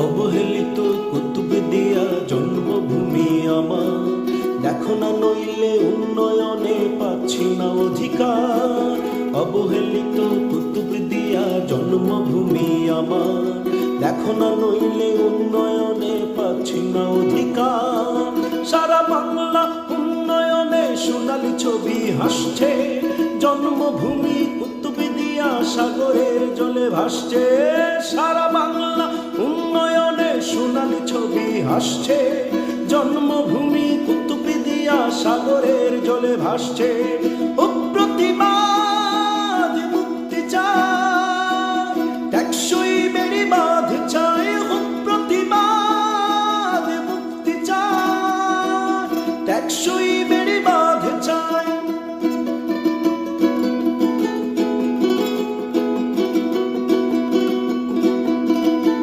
অবহেলিত কুতুবদিয়া জন্মভূমি আমার। দেখো না নইলে উন্নয়নে পাচ্ছি না অধিকার। অবহেলিত কুতুবদিয়া জন্মভূমি আমার। দেখো না নইলে উন্নয়নে পাচ্ছি না অধিকার। সারা বাংলা উন্নয়নে সোনালি ছবি হাসছে। জন্মভূমি কুতুবদিয়া সাগরের জলে ভাসছে। সারা বাংলা আসছে জন্মভূমি কুতুবিদিয়া সাগরের জলে ভাসছে। ও প্রতিবাদ মুক্তি চায় টেকসই বেড়িবাদ চায় ও প্রতিবাদ মুক্তি চায় টেকসই